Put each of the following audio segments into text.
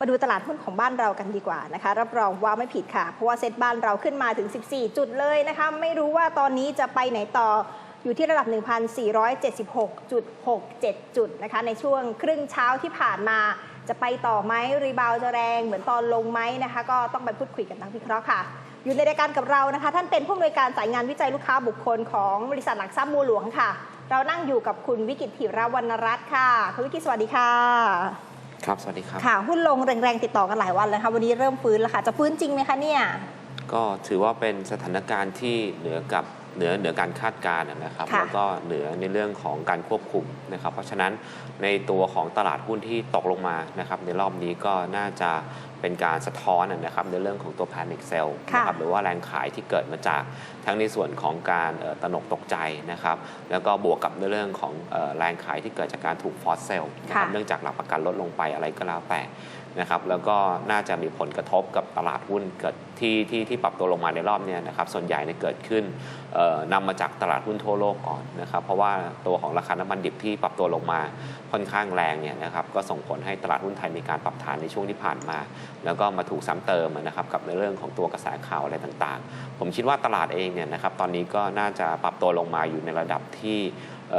มาดูตลาดหุ้นของบ้านเรากันดีกว่านะคะ รับรองว่าไม่ผิดค่ะ เพราะว่าเซ็ตบ้านเราขึ้นมาถึง 14 จุดเลยนะคะ ไม่รู้ว่าตอนนี้จะไปไหนต่ออยู่ที่ระดับ 1,476.67 จุดนะคะ ในช่วงครึ่งเช้าที่ผ่านมาจะไปต่อไหมรีบาวจะแรงเหมือนตอนลงไหมนะคะ ก็ต้องไปพูดคุยกับนักวิเคราะห์ค่ะ อยู่ในรายการกับเรานะคะ ท่านเป็นผู้อำนวยการสายงานวิจัยลูกค้าบุคคลของบริษัทหลักทรัพย์บัวหลวงค่ะ เรานั่งอยู่กับคุณวิกิตถิรวรรณรัตน์ค่ะคุณวิกิตสวัสดีค่ะ ครับสวัสดีครับ ค่ะ หุ้นลงแรงๆ ติดต่อกันหลายวันแล้วค่ะวันนี้เริ่มฟื้นแล้วค่ะ จะฟื้นจริงไหมคะเนี่ย ก็ถือว่าเป็นสถานการณ์ที่เหนือกับ เหนือเหนือการคาดการณ์นะครับค่ะแล้วก็เหนือในเรื่องของการควบคุมนะครับ เพราะฉะนั้นในตัวของตลาดหุ้นที่ตกลงมานะครับในรอบนี้ก็น่าจะเป็นการสะท้อนนะครับในเรื่องของตัว panic sell ค่ะนะครับหรือว่าแรงขายที่เกิดมาจากทั้งในส่วนของการเอ่อตระหนกตกใจนะครับแล้วก็บวกกับในเรื่องของเอ่อแรงขายที่เกิดจากการถูกฟอสเซลนะครับค่ะเนื่องจากหลักประกันลดลงไปอะไรก็แล้วแต่ นะครับแล้วก็น่าจะมีผลกระทบกับตลาดหุ้นเกิดที่ที่ที่ปรับตัวลงมาในรอบเนี้ยนะครับส่วนใหญ่เนี่ยเกิดขึ้นเอ่อนำมาจากตลาดหุ้นทั่วโลกก่อนนะครับเพราะว่าตัวของราคาน้ำมันดิบที่ปรับตัวลงมาค่อนข้างแรงเนี่ยนะครับก็ส่งผลให้ตลาดหุ้นไทยมีการปรับฐานในช่วงที่ผ่านมา แล้วก็มาถูกซ้ำเติมนะครับกับในเรื่องของตัวกระแสข่าวอะไรต่างๆ ผมคิดว่าตลาดเองเนี่ยนะครับตอนนี้ก็น่าจะปรับตัวลงมาอยู่ในระดับที่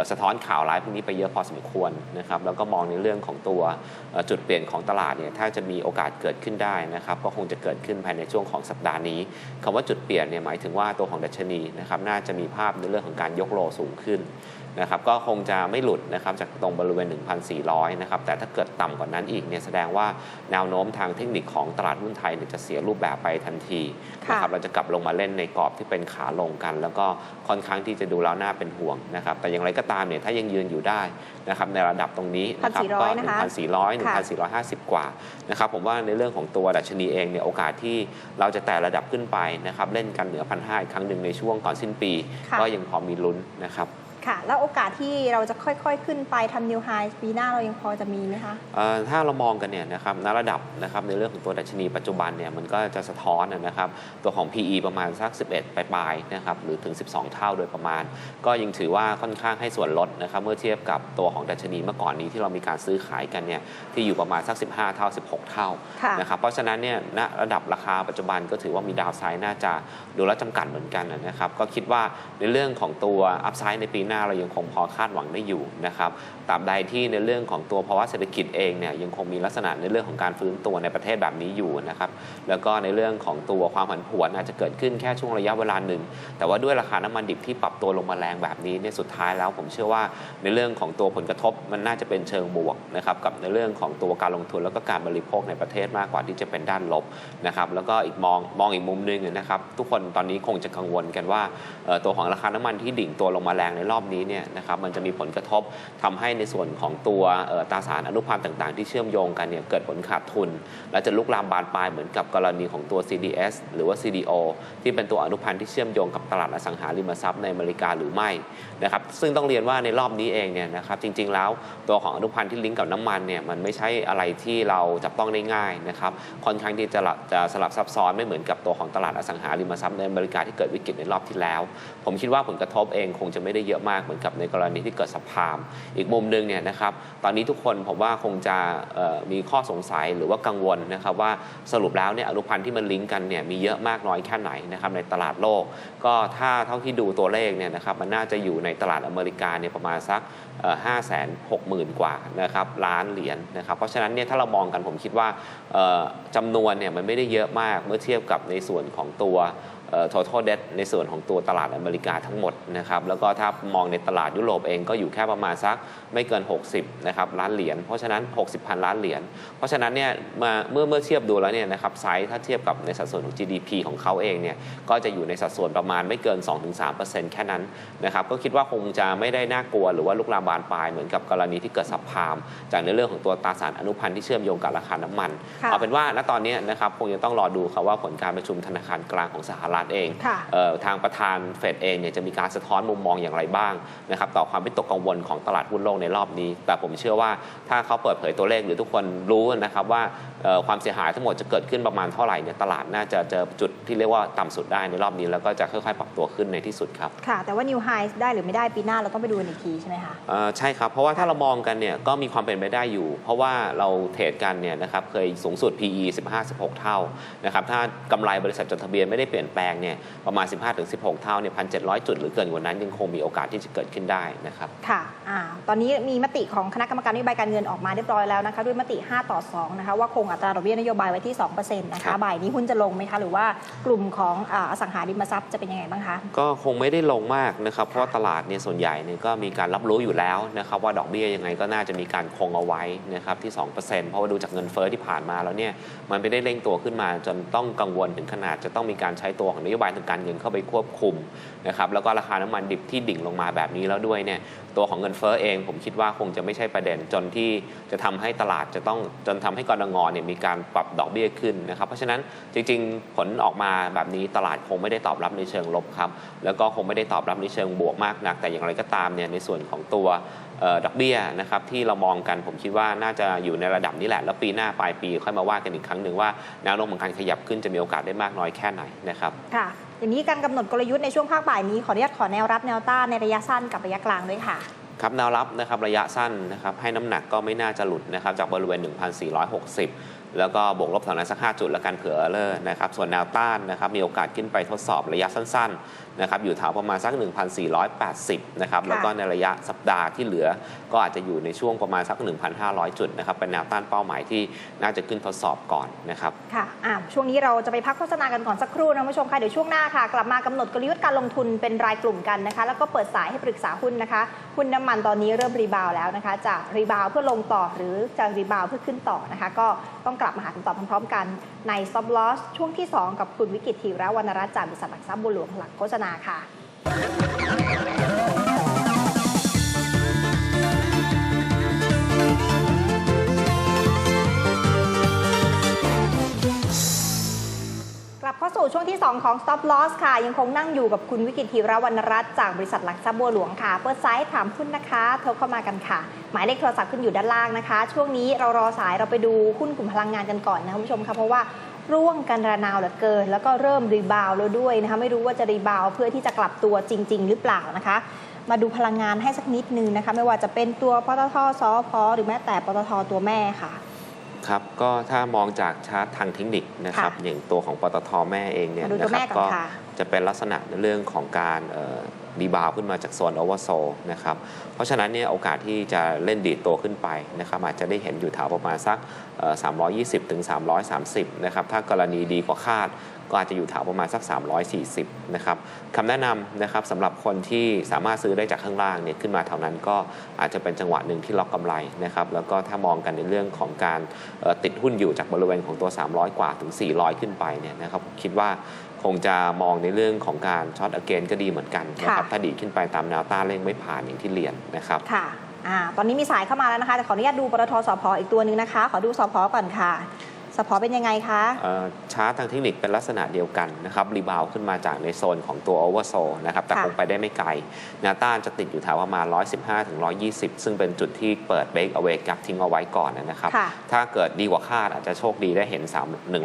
สะท้อนข่าวร้ายพวกนี้ไปเยอะพอสมควรนะครับแล้วก็มองในเรื่องของตัวจุดเปลี่ยนของตลาดเนี่ยถ้าจะมีโอกาสเกิดขึ้นได้นะครับก็คงจะเกิดขึ้นภายในช่วงของสัปดาห์นี้คำว่าจุดเปลี่ยนเนี่ยหมายถึงว่าตัวของดัชนีนะครับน่าจะมีภาพในเรื่องของการยกโลสูงขึ้น นะครับก็คงจะไม่หลุดนะครับจากตรงบริเวณ 1,400 นะครับแต่ถ้าเกิดต่ำกว่านั้นอีกเนี่ยแสดงว่าแนวโน้มทางเทคนิคของตลาดหุ้นไทยเนี่ยจะเสียรูปแบบไปทันทีนะครับเราจะกลับลงมาเล่นในกรอบที่เป็นขาลงกัน แล้วก็ค่อนข้างที่จะดูแล้วน่าเป็นห่วงนะครับแต่อย่างไรก็ตามเนี่ยถ้ายังยืนอยู่ได้นะครับในระดับตรงนี้นะครับก็ 1,400นะคะ1,400 1,450 กว่านะครับผมว่าในเรื่องของตัวดัชนีเองเนี่ยโอกาสที่เราจะแต่ระดับขึ้นไปนะครับเล่นกันเหนือพันห้าอีกครั้งหนึ่งในช่วงก่อนสิ้นปีค่ะก็ยังพอมีลุ้นนะครับ ค่ะ แล้วโอกาสที่เราจะค่อยๆ ขึ้นไปทำนิวไฮปีหน้าเรายังพอจะมีไหมคะเอ่อถ้าเรามองกันเนี่ยนะครับณระดับนะครับในเรื่องของตัวดัชนีปัจจุบันเนี่ยมันก็จะสะท้อนนะครับตัวของ PE ประมาณสัก 11 ปลายๆนะครับหรือถึง 12 เท่าโดยประมาณ ก็ยังถือว่าค่อนข้างให้ส่วนลดนะครับเมื่อเทียบกับตัวของดัชนีเมื่อก่อนนี้ที่เรามีการซื้อขายกันเนี่ยที่อยู่ประมาณสัก 15 เท่า 16 เท่าค่ะนะครับเพราะฉะนั้นเนี่ยณระดับราคาปัจจุบันก็ถือว่ามีดาวไซด์น่าจะดูแลวจำกัดเหมือนกันนะครับก็คิดว่าในเรื่องของตัวอัพไซด์ในปีหน้าเรายังคงพอคาดหวังได้อยู่นะครับตราบใดที่ในเรื่องของตัวภาวะเศรษฐกิจเองเนี่ยยังคงมีลักษณะในเรื่องของการฟื้นตัวในประเทศแบบนี้อยู่นะครับแล้วก็ในเรื่องของตัวความผันผวนอาจจะเกิดขึ้นแค่ช่วงระยะเวลาหนึ่ง แต่ว่าด้วยราคาน้ำมันดิบที่ปรับตัวลงมาแรงแบบนี้เนี่ยสุดท้ายแล้วผมเชื่อว่าในเรื่องของตัวผลกระทบมันน่าจะเป็นเชิงบวกนะครับกับในเรื่องของตัวการลงทุนแล้วก็การบริโภคในประเทศมากกว่าที่จะเป็นด้านลบนะครับแล้วก็อีกมองมองอีกมุมหนึงนะครับทุกคนตอนนี้คงจะกังวลกันว่าตัวของราคาน้ำมันที่ดิ่งตัวลงมาแรงในรอบนี้เนี่ยนะครับมันจะมีผลกระทบทำให้ในส่วนของตัวตราสารอนุพันธ์ต่างๆ ที่เชื่อมโยงกันเนี่ยเกิดผลขาดทุน และจะลุกลามบานปลายเหมือนกับกรณีของตัว CDS หรือว่า CDO ที่เป็นตัวอนุพันธ์ที่เชื่อมโยงกับตลาดอสังหาริมทรัพย์ในอเมริกาหรือไม่นะครับซึ่งต้องเรียนว่าในรอบนี้เองเนี่ยนะครับจริงๆแล้วตัวของอนุพันธ์ที่ลิงก์กับน้ำมันเนี่ยมันไม่ใช่อะไรที่เราจับต้องได้ง่ายนะครับค่อนข้างที่จะละจะสลับซับซ้อนไม่เหมือนกับตัวของตลาดอสังหาริมทรัพย์ในอเมริกาที่เกิดวิกฤตในรอบที่แล้ว ผมคิดว่าผลกระทบเองคงจะไม่ได้เยอะมากเหมือนกับในกรณีที่เกิดสภาม อีกมุมหนึ่งเนี่ยนะครับตอนนี้ทุกคนผมว่าคงจะมีข้อสงสัยหรือว่ากังวลนะครับว่าสรุปแล้วเนี่ยอนุพันธ์ที่มันลิงก์กันเนี่ยมีเยอะมากน้อยแค่ไหนนะครับในตลาดโลก ก็ถ้าเท่าที่ดูตัวเลขเนี่ยนะครับมันน่าจะอยู่ในตลาดอเมริกาเนี่ยประมาณสักห้าแสนหกหมื่นกว่านะครับล้านเหรียญนะครับเพราะฉะนั้นเนี่ยถ้าเรามองกันผมคิดว่าจำนวนเนี่ยมันไม่ได้เยอะมากเมื่อเทียบกับในส่วนของตัว total debt ในส่วนของตัวตลาดอเมริกาทั้งหมดนะครับแล้วก็ถ้ามองในตลาดยุโรปเองก็อยู่แค่ประมาณสักไม่เกิน 60นะครับล้านเหรียญเพราะฉะนั้น 60พันล้านเหรียญเพราะฉะนั้นเนี่ยมาเมื่อเมื่อเทียบดูแล้วเนี่ยนะครับไซส์ถ้าเทียบกับในสัดส่วนของ GDP ของเขาเองเนี่ยก็จะอยู่ในสัดส่วนประมาณไม่เกิน 2-3%แค่นั้นนะครับก็คิดว่าคงจะไม่ได้น่ากลัวหรือว่าลุกลามบานปลายเหมือนกับกรณีที่เกิดสับพาม จากในเรื่องของตัวตราสารอนุพันธ์ที่เชื่อมโยงกับราคาน้ำมันค่ะเอาเป็นว่าณตอนนี้นะครับคงจะต้องรอดูครับว่าผลการประชุมธนาคารกลางของสหรัฐเองค่ะเอ่อทางประธานเฟดเองเนี่ยจะมีการสะท้อนมุมมองอย่างไรบ้างนะครับต่อความวิตกกังวลของตลาดหุ้นโลกในรอบนี้ แต่ผมเชื่อว่าถ้าเขาเปิดเผยตัวเลขหรือทุกคนรู้นะครับว่าเอ่อความเสียหายทั้งหมดจะเกิดขึ้นประมาณเท่าไหร่เนี่ยตลาดน่าจะเจอจุดที่เรียกว่าต่ำสุดได้ในรอบนี้แล้วก็จะค่อยๆ ปรับตัวขึ้นในที่สุดครับ ค่ะ แต่ว่า new high ได้หรือไม่ได้ปีหน้าเราต้องไปดูกันอีกทีใช่ไหมคะเอ่อใช่ครับ เพราะว่าถ้าเรามองกันเนี่ยก็มีความเป็นไปได้อยู่ เพราะว่าเราเทรดกันเนี่ยนะครับเคยสูงสุด PE 15-16 เท่านะครับถ้ากำไรบริษัทจดทะเบียนไม่ได้เปลี่ยนแปลงเนี่ยประมาณ 15-16 เท่าเนี่ย1,700จุดหรือเกินกว่านั้นยังคงมีโอกาสที่จะเกิดขึ้นได้นะครับค่ะอ่าตอนนี้มีมติของคณะกรรมการนโยบายการเงินออกมาเรียบร้อยแล้วนะคะด้วยมติ 5 ต่อ 2 นะคะว่าคงอัตราดอกเบี้ยนโยบายไว้ที่ 2%นะครัคะบบ่ายนี้หุ้นจะลงไหมคะหรือว่ากลุ่มของอาอสังหาริมทรัพย์จะเป็นยังไงบ้างคะ ก็คงไม่ได้ลงมากนะครับเพราะว่าตลาดเนี่ยส่วนใหญ่เนี่ยก็มีการรับรู้อยู่แล้วนะครับว่าดอกเบี้ยยังไงก็น่าจะมีการคงเอาไว้นะครับที่ 2%เพราะว่าดูจากเงินเฟ้อที่ผ่านมาแล้วเนี่ยมันไม่ได้เร่งตัวขึ้นมาจนต้องกังวลถึงขนาดจะต้องมีการใช้ตัวของนโยบายทางการเงินเข้าไปควบคุมนะครับแล้วก็ราคาน้ำมันดิบที่ดิ่งลงมาแบบนี้แล้วด้วยเนี่ย ตัวของเงินเฟ้อเอง ผมคิดว่าคงจะไม่ใช่ประเด็นจนที่จะทำให้ตลาดจะต้องจนทำให้กรงงเนี่ยมีการปรับดอกเบี้ยขึ้นนะครับเพราะฉะนั้นจริง ๆ ผลออกมาแบบนี้ตลาดคงไม่ได้ตอบรับในเชิงลบครับแล้วก็คงไม่ได้ตอบรับในเชิงบวกมากนัก แต่อย่างไรก็ตามเนี่ยในส่วนของตัวออดอกเบี้ยนะครับที่เรามองกันผมคิดว่าน่าจะอยู่ในระดับนี้แหละ แล้วปีหน้าปลายปีค่อยมาว่ากันอีกครั้งหนึ่งว่าแนวโน้มของการขยับขึ้นจะมีโอกาสได้มากน้อยแค่ไหนนะครับค่ะ อย่างนี้การกำหนดกลยุทธ์ในช่วงภาคบ่ายนี้ขออนุญาตขอแนวรับแนวต้านในระยะสั้นกับระยะกลางด้วยค่ะครับแนวรับนะครับระยะสั้นนะครับให้น้ำหนักก็ไม่น่าจะหลุดนะครับจากบริเวณ 1,460 แล้วก็บวกลบแถวนั้นสัก 5 จุดแล้วกันเผื่อเลอร์นะครับส่วนแนวต้านนะครับมีโอกาสขึ้นไปทดสอบระยะสั้น นะครับอยู่แถวประมาณสัก 1,480 นะครับ แล้วก็ในระยะสัปดาห์ที่เหลือ ก็อาจจะอยู่ในช่วงประมาณสัก 1,500 จุดนะครับ เป็นแนวต้านเป้าหมายที่น่าจะขึ้นทดสอบก่อนนะครับ ค่ะอ่าช่วงนี้เราจะไปพักโฆษณากันก่อนสักครู่นะคุณผู้ชมค่ะ เดี๋ยวช่วงหน้าค่ะ กลับมากำหนดกลยุทธ์การลงทุนเป็นรายกลุ่มกันนะคะ แล้วก็เปิดสายให้ปรึกษาหุ้นนะคะ หุ้นน้ำมันตอนนี้เริ่มรีบาวด์แล้วนะคะ จะรีบาวด์เพื่อลงต่อหรือจะรีบาวด์เพื่อขึ้นต่อนะคะ ก็ต้องกลับมาหาคำตอบพร้อมๆ กันใน Stop Loss ช่วงที่ 2 กับคุณวิกิตธีระวรรณรัตน์จากบริษัทหลักทรัพย์บัวหลวงหลังโฆษณาค่ะกลับเข้าสู่ช่วงที่ 2 ของ Stop Loss ค่ะ ยังคงนั่งอยู่กับคุณวิกิตธีรวรรณรัตน์จากบริษัทหลักทรัพย์บัวหลวงค่ะ เปิดสายถามหุ้นนะคะ โทรเข้ามากันค่ะ หมายเลขโทรศัพท์ขึ้นอยู่ด้านล่างนะคะ ช่วงนี้เรารอสายเราไปดูหุ้นกลุ่มพลังงานกันก่อนนะคุณผู้ชมค่ะเพราะว่า ร่วงกันระนาวเหลือเกิน แล้วก็เริ่มรีบาวด์แล้วด้วยนะคะไม่รู้ว่าจะรีบาวด์เพื่อที่จะกลับตัวจริง ๆ หรือเปล่านะคะ มาดูพลังงานให้สักนิดนึงนะคะ ไม่ว่าจะเป็นตัวปตทสอพหรือแม้แต่ปตทตัวแม่ค่ะครับก็ถ้ามองจากชาร์ตทางเทคนิคนะครับค่ะอย่างตัวของปตทแม่เองเนี่ยมาดูตัวนะคแม่รับก่อนก็ค่ะจะเป็นลักษณะในเรื่องของการ รีบาวขึ้นมาจากโซนโอเวอร์โซนะครับเพราะฉะนั้นเนี่ยโอกาสที่จะเล่นดีดตัวขึ้นไปนะครับอาจจะได้เห็นอยู่แถวประมาณสัก 320ถึง330นะครับถ้ากรณีดีกว่าคาดก็อาจจะอยู่แถวประมาณสัก 340 นะครับคำแนะนำนะครับสำหรับคนที่สามารถซื้อได้จากข้างล่างเนี่ยขึ้นมาแถวนั้นก็อาจจะเป็นจังหวะหนึ่งที่ล็อกกำไรนะครับแล้วก็ถ้ามองกันในเรื่องของการติดหุ้นอยู่จากบริเวณของตัว 300 กว่าถึง 400 ขึ้นไปเนี่ยนะครับผมคิดว่า คงจะมองในเรื่องของการช็อตอเกนก็ดีเหมือนกันนะครับค่ะถ้าดีดขึ้นไปตามแนวต้านเร่งไม่ผ่านอย่างที่เรียนนะครับค่ะอ่าตอนนี้มีสายเข้ามาแล้วนะคะแต่ขออนุญาตดูปตทสพอีกตัวหนึ่งนะคะ ขอดูสพก่อนค่ะ สพเป็นยังไงคะเอ่อชาร์ตทางเทคนิคเป็นลักษณะเดียวกันนะครับรีบาวขึ้นมาจากในโซนของตัวโอเวอร์โซนะครับแต่ค่ะคงไปได้ไม่ไกลแนวต้านจะติดอยู่แถวประมาณ 115 ถึง 120 ซึ่งเป็นจุดที่เปิดเบรกเอาไว้กับทิ้งเอาไว้ก่อนนะครับค่ะถ้าเกิดดีกว่าคาดอาจจะโชคดีได้เห็น 3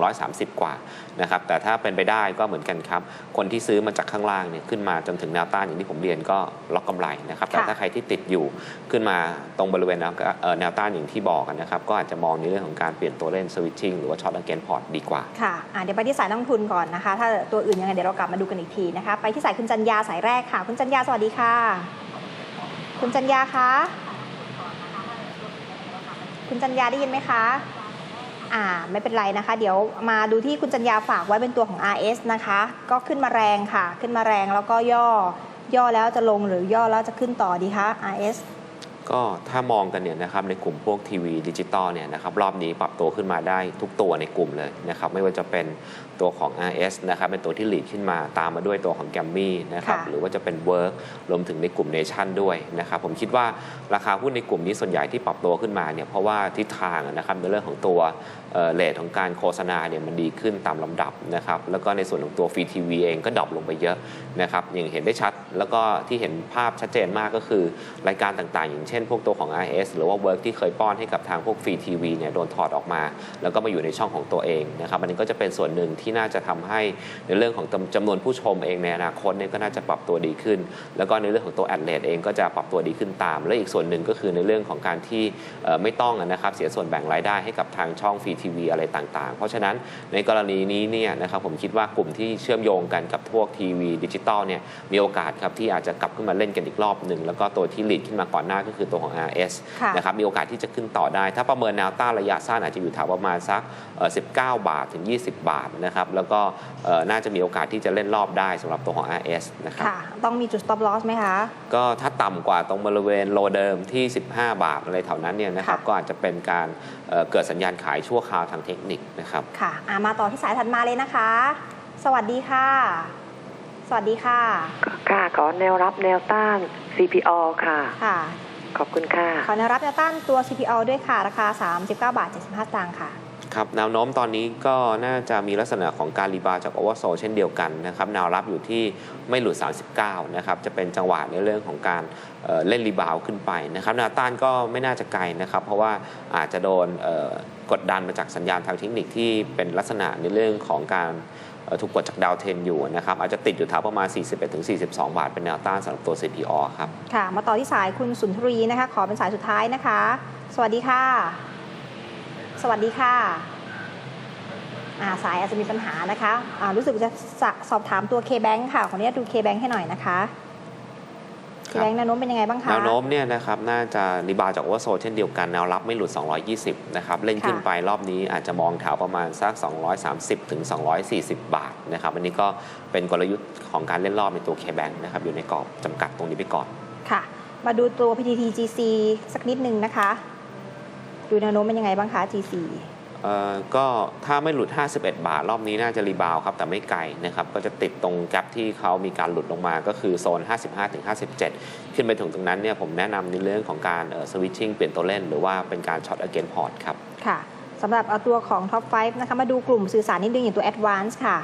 130 กว่านะครับแต่ถ้าเป็นไปได้ก็เหมือนกันครับ คนที่ซื้อมาจากข้างล่างเนี่ยขึ้นมาจนถึงแนวต้านอย่างที่ผมเรียนก็ล็อกกำไรนะครับแต่ค่ะถ้าใครที่ติดอยู่ขึ้นมาตรงบริเวณแนวเอ่อแนวต้านอย่างที่บอกกันนะครับก็อาจจะมองในเรื่องของการเปลี่ยนตัวเล่นสวิตชิ่งหรือว่าช็อตอเกนพอร์ตดีกว่า ค่ะอ่าเดี๋ยวไปที่สายนักลงทุนก่อนนะคะ ถ้าตัวอื่นยังไงเดี๋ยวเรากลับมาดูกันอีกทีนะคะ ไปที่สายคุณจันยาสายแรกค่ะ คุณจันยาสวัสดีค่ะ คุณจันยาคะ คุณจันยาได้ยินไหมคะอ่าไม่เป็นไรนะคะ เดี๋ยวมาดูที่คุณจันยาฝากไว้เป็นตัวของ RS นะคะ ก็ขึ้นมาแรงค่ะ ขึ้นมาแรงแล้วก็ย่อ ย่อแล้วจะลงหรือย่อแล้วจะขึ้นต่อดีคะ RS ก็ถ้ามองกันเนี่ยนะครับในกลุ่มพวกทีวีดิจิตอลเนี่ยนะครับรอบนี้ปรับตัวขึ้นมาได้ทุกตัวในกลุ่มเลยนะครับไม่ว่าจะเป็น ตัวของ RS นะครับเป็นตัวที่หลีดขึ้นมาตามมาด้วยตัวของแกมมี่นะครับค่ะหรือว่าจะเป็น Work รวมถึงในกลุ่มเนชั่นด้วยนะครับผมคิดว่าราคาหุ้นในกลุ่มนี้ส่วนใหญ่ที่ปรับตัวขึ้นมาเนี่ยเพราะว่าทิศทางนะครับในเรื่องของตัวเลทของการโฆษณาเนี่ยมันดีขึ้นตามลำดับนะครับแล้วก็ในส่วนของตัวฟรีทีวีเองก็ดรอปลงไปเยอะนะครับอย่างเห็นได้ชัด แล้วก็ที่เห็นภาพชัดเจนมากก็คือรายการต่างๆ อย่างเช่นช่นพวกตัวของ RS หรือว่า Work ที่เคยป้อนให้กับทางพวกฟรีทีวีเนี่ยโดนถอดออกมา แล้วก็มาอยู่ในช่องของตัวเองนะครับอันนี้ก็จะเป็นส่วนหนึ่งที่น่าจะทำให้ในเรื่องของจำจำนวนผู้ชมเองในอนาคตเนี่ยก็น่าจะปรับตัวดีขึ้น แล้วก็ในเรื่องของตัวแอดเลเองก็จะปรับตัวดีขึ้นตาม และอีกส่วนหนึ่งก็คือในเรื่องของการที่เอ่อไม่ต้องนะครับเสียส่วนแบ่งรายได้ให้กับทางช่องฟรีทีวีอะไรต่างๆ เพราะฉะนั้นในกรณีนี้เนี่ยนะครับผมคิดว่ากลุ่มที่เชื่อมโยงกันกับพวกทีวีดิจิตอลเนี่ยมีโอกาสครับที่อาจจะกลับขึ้นมาเล่นกันอีกรอบหนึ่งแล้วก็ตัวที่ลีดขึ้นมาก่อนหน้าก็คือตัวของ RS ค่ะนะครับมีโอกาสที่จะขึ้นต่อได้ ถ้าประเมินแนวต้านระยะสั้นอาจจะอยู่แถวประมาณสักเอ่อ19 บาทถึง 20 บาทนะครับแล้วก็เอ่อน่าจะมีโอกาสที่จะเล่นรอบได้สำหรับตัวของ RS นะครับค่ะต้องมีจุด stop loss ไหมคะ ก็ถ้าต่ำกว่าตรงบริเวณโลเดิมที่ 15 บาทอะไรแถวนั้นเนี่ยนะครับค่ะก็อาจจะเป็นการเอ่อเกิดสัญญาณขายชั่วคราวทางเทคนิคนะครับค่ะอะมาต่อที่สายถัดมาเลยนะคะ สวัสดีค่ะ สวัสดีค่ะ ค่ะขอแนวรับแนวต้าน CPO ค่ะค่ะ ขอบคุณค่ะ ขอแนวรับแนวต้านตัว CPO ด้วยค่ะ ราคา 39 บาท 75สตางค์ค่ะ ครับแนวโน้มตอนนี้ก็น่าจะมีลักษณะของการรีบาวจากโอเวอร์โซเช่นเดียวกันนะครับแนวรับอยู่ที่ไม่หลุด 39 นะครับ จะเป็นจังหวะในเรื่องของการเเล่นรีบาวขึ้นไปนะครับแนวต้านก็ไม่น่าจะไกลนะครับ เพราะว่าอาจจะโดนกดดันมาจากสัญญาณทางเทคนิคที่เป็นลักษณะในเรื่องของการถูกกดจากดาวเทนอยู่นะครับ อาจจะติดอยู่แถวประมาณ 41-42 บาท เป็นแนวต้านสำหรับตัว CPO ครับ ค่ะ มาต่อที่สายคุณสุนทรีนะคะ ขอเป็นสายสุดท้ายนะคะ สวัสดีค่ะ สวัสดีค่ะอ่าสายอาจจะมีปัญหานะคะอ่ารู้สึกจะสะสอบถามตัว K-Bank ค่ะ ขออนุญาตดู K-Bank ให้หน่อยนะคะครับ K-Bank แนวโน้มเป็นยังไงบ้างคะ แนวโน้มเนี่ยนะครับน่าจะรีบาวด์จากโอเวอร์โซเช่นเดียวกัน แนวรับไม่หลุด 220 นะครับ เล่นขึ้นค่ะไปรอบนี้อาจจะมองแถวประมาณสัก 230 ถึง 240 บาทนะครับ อันนี้ก็เป็นกลยุทธ์ของการเล่นรอบในตัว K-Bank นะครับ อยู่ในกรอบจำกัดตรงนี้ไปก่อน ค่ะ มาดูตัว PTTGC สักนิดนึงนะคะ ดูแนวโน้มเป็นยังไงบ้างคะ GC เอ่อก็ถ้าไม่หลุด 51 บาท รอบนี้น่าจะรีบาวด์ครับ แต่ไม่ไกลนะครับ ก็จะติดตรงแกลบที่เขามีการหลุดลงมาก็คือโซน 55-57 ขึ้นไปถึงตรงนั้นเนี่ยผมแนะนำในเรื่องของการสวิตชิ่งเปลี่ยนตัวเล่น หรือว่าเป็นการช็อตอเกนพอร์ตครับ ค่ะสำหรับเอาตัวของ Top 5นะคะ มาดูกลุ่มสื่อสารนิดนึงอย่างตัว Advance ค่ะ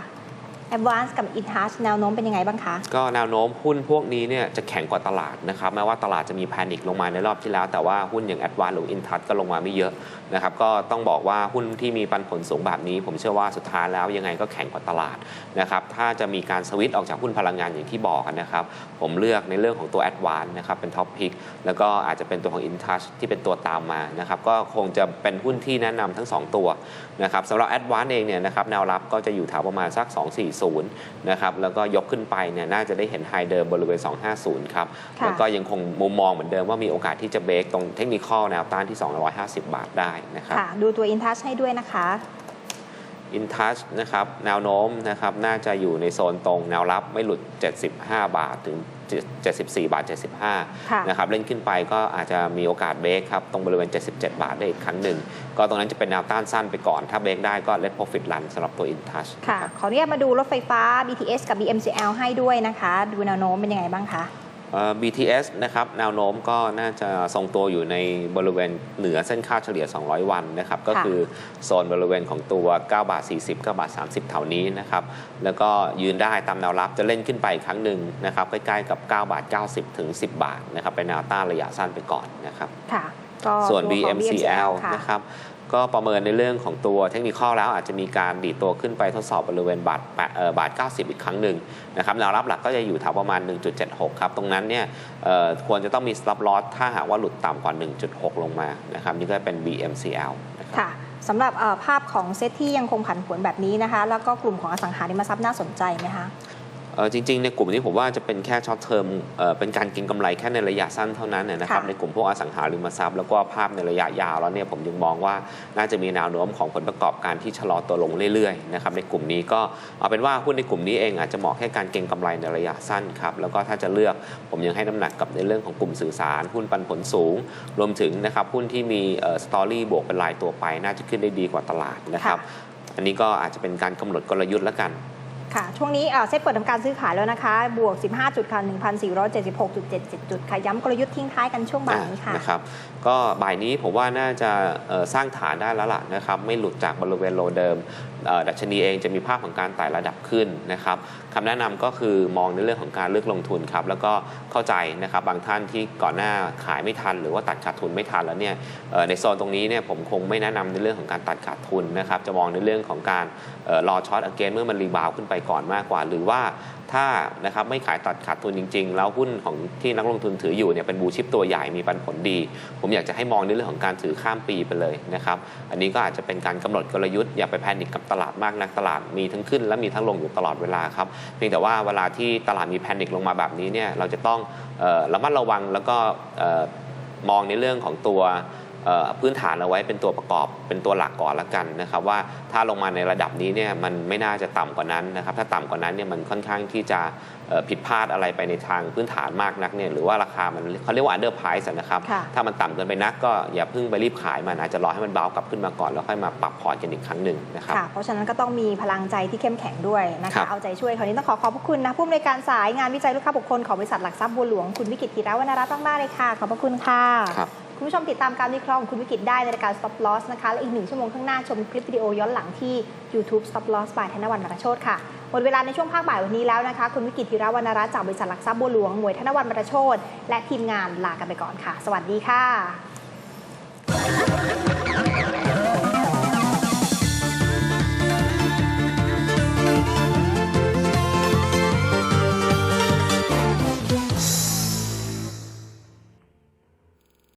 Advance กับ InTouch แนวโน้มเป็นยังไงบ้างคะ ก็แนวโน้มหุ้นพวกนี้เนี่ยจะแข็งกว่าตลาดนะครับแม้ว่าตลาดจะมีแพนิคลงมาในรอบที่แล้ว แต่ว่าหุ้นอย่าง a d v a n c e หรือ Intouch ก็ลงมาไม่เยอะนะครับก็ต้องบอกว่าหุ้นที่มีปันผลสูงแบบนี้ ผมเชื่อว่าสุดท้ายแล้วยังไงก็แข็งกว่าตลาดนะครับถ้าจะมีการสวิตช์ออกจากหุ้นพลังงานอย่างที่บอกนะครับผมเลือกในเรื่องของตัว a d v a n c e นะครับเป็นท็อปพิกแล้วก็อาจจะเป็นตัวของ Intouch ที่เป็นตัวตามมานะครับก็คงจะเป็นหุ้นที่แนะนำทั้งสองตัว นะครับสำหรับ a d v a n c e เองเนี่ยนะครับแนวรับก็จะอยู่แถวประมาณสัก 240 นะครับ แล้วก็ยกขึ้นไปเนี่ยน่าจะได้เห็นไฮเดิมบริเวณ 250 ครับค่ะแล้วก็ยังคงมุมมองเหมือนเดิมว่ามีโอกาสที่จะเบรกตรงเทคนิคอลแนวต้านที่ 250 บาทได้นะครับค่ะดูตัว InTouch ให้ด้วยนะคะอินทัชนะครับแนวโน้มนะครับน่าจะอยู่ในโซนตรงแนวรับไม่หลุด 75 บาทถึง 74 บาทค่ะ75 นะครับ เล่นขึ้นไปก็อาจจะมีโอกาสเบรกครับ ตรงบริเวณ 77 บาทได้อีกครั้งหนึ่ง ก็ตรงนั้นจะเป็นแนวต้านสั้นไปก่อน ถ้าเบรกได้ก็ let profit run สำหรับตัว InTouch ค่ะ ขออนุญาตมาดูรถไฟฟ้า BTS กับ BMCL ให้ด้วยนะคะ ดูแนวโน้มเป็นยังไงบ้างคะเอ่อ BTS นะครับแนวโน้มก็น่าจะทรงตัวอยู่ในบริเวณเหนือเส้นค่าเฉลี่ย 200 วันนะครับก็คือโซนบริเวณของตัว 9 บาท 40 9 บาท 30 แถวนี้นะครับแล้วก็ยืนได้ตามแนวรับจะเล่นขึ้นไปอีกครั้งหนึ่งนะครับใกล้ๆกับ 9 บาท 90 ถึง 10 บาทนะครับเป็นแนวต้านระยะสั้นไปก่อนนะครับค่ะก็ส่วนตัวของ BMCL ค่ะนะครับ ก็ประเมินในเรื่องของตัวเทคนิคอแล้วอาจจะมีการดีตัวขึ้นไปทดสอบบริเวณบาทแปดเออบาท 90 อีกครั้งหนึ่งนะครับแนวรับหลักก็จะอยู่แถวประมาณ 1.76 ครับ ตรงนั้นเนี่ยเออควรจะต้องมี stop loss ถ้าหากว่าหลุดต่ำกว่า 1.6 ลงมานะครับนี่ก็เป็น BMCL นะครับค่ะสำหรับเอ่อภาพของเซตที่ยังคงผันผวนแบบนี้นะคะ แล้วก็กลุ่มของอสังหาริมทรัพย์น่าสนใจไหมคะ จริงๆ ในกลุ่มนี้ผมว่าจะเป็นแค่ช็อตเทอมเป็นการเก็งกำไรแค่ในระยะสั้นเท่านั้นนะนะครับค่ะในกลุ่มพวกอสังหาริมทรัพย์แล้วก็ภาพในระยะยาวแล้วเนี่ยผมยังมองว่าน่าจะมีแนวโน้มของผลประกอบการที่ชะลอตัวลงเรื่อยๆนะครับในกลุ่มนี้ก็เอาเป็นว่าหุ้นในกลุ่มนี้เองอาจจะเหมาะแค่การเก็งกำไรในระยะสั้นครับแล้วก็ถ้าจะเลือกผมยังให้น้ำหนักกับในเรื่องของกลุ่มสื่อสาร หุ้นปันผลสูง รวมถึงนะครับหุ้นที่มีสตอรี่บวกเป็นรายตัวไป น่าจะขึ้นได้ดีกว่าตลาดนะครับอันนี้ก็อาจจะเป็นการกำหนดกลยุทธ์แล้วกัน ค่ะ ช่วงนี้เอ่อเซ็ตเปิดทำการซื้อขายแล้วนะคะ บวก 15 จุดค่ะ1,476.77 จุดค่ะย้ำกลยุทธ์ทิ้งท้ายกันช่วงบ่ายนี้ค่ะอ่านะครับก็บ่ายนี้ผมว่าน่าจะเอ่อสร้างฐานได้แล้วล่ะนะครับไม่หลุดจากบริเวณโลเดิมเอ่อดัชนีเองจะมีภาพของการไต่ระดับขึ้นนะครับคำแนะนำก็คือมองในเรื่องของการเลือกลงทุนครับแล้วก็เข้าใจนะครับบางท่านที่ก่อนหน้าขายไม่ทัน หรือว่าตัดขาดทุนไม่ทันแล้วเนี่ยเอ่อในโซนตรงนี้เนี่ยผมคงไม่แนะนำในเรื่องของการตัดขาดทุนนะครับจะมองในเรื่องของการเอ่อรอช็อตอเกนเมื่อมันรีบาวขึ้นไปก่อนมากกว่า หรือว่าถ้านะครับไม่ขายตัดขาดทุนจริง ๆ แล้วหุ้นของที่นักลงทุนถืออยู่เนี่ยเป็นบูชิปตัวใหญ่มีปันผลดี ผมอยากจะให้มองในเรื่องของการถือข้ามปีไปเลยนะครับอันนี้ก็อาจจะเป็นการกำหนดกลยุทธ์อย่าไปแพนิคกับตลาดมากนักตลาดมีทั้งขึ้น และมีทั้งลงอยู่ตลอดเวลาครับเพียงแต่ว่าเวลาที่ตลาดมีแพนิคลงมาแบบนี้เนี่ยเราจะต้องออระมัดระวังแล้วก็มองในเรื่องของตัว พื้นฐานเอาไว้เป็นตัวประกอบเป็นตัวหลักก่อนละกันนะครับว่าถ้าลงมาในระดับนี้เนี่ยมันไม่น่าจะต่ำกว่านั้นนะครับถ้าต่ำกว่านั้นเนี่ยมันค่อนข้างที่จะเอ่อผิดพลาดอะไรไปในทางพื้นฐานมากนักเนี่ยหรือว่าราคามันเขาเรียกว่า under price อะนะครับค่ะถ้ามันต่ำเกินไปนักก็อย่าเพิ่งไปรีบขายมันอาจจะรอให้มันเบากลับขึ้นมาก่อนแล้วค่อยมาปรับพอร์ตกันอีกครั้งหนึ่งนะครับค่ะเพราะฉะนั้นก็ต้องมีพลังใจที่เข้มแข็งด้วยนะครัคะบเอาใจช่วยคราวนี้ต้องขอขอบพระคุณนะผู้อำนวยการสายงานวิจัยลูกค้าบุคคลของบริษัทหลักทรัพย์บัวหลวงคุณวิกิตธีระวรรณรัตน์มากๆเลยค่ะขอบพระคุณค่ะ คุณผู้ชมติดตามการวิเคราะห์ของคุณวิกิตได้ในรายการ Stop Loss นะคะและอีกหนึ่งชั่วโมงข้างหน้าชมคลิปวิดีโอย้อนหลังที่ YouTube Stop Loss บายธนวัลย์มรโชตค่ะหมดเวลาในช่วงภาคบ่ายวันนี้แล้วนะคะ คุณวิกิตธีรวรรณรัตน์จากบริษัทหลักทรัพย์บัวหลวงหมวยธนวัลย์มรโชตและทีมงานลากันไปก่อนค่ะ สวัสดีค่ะ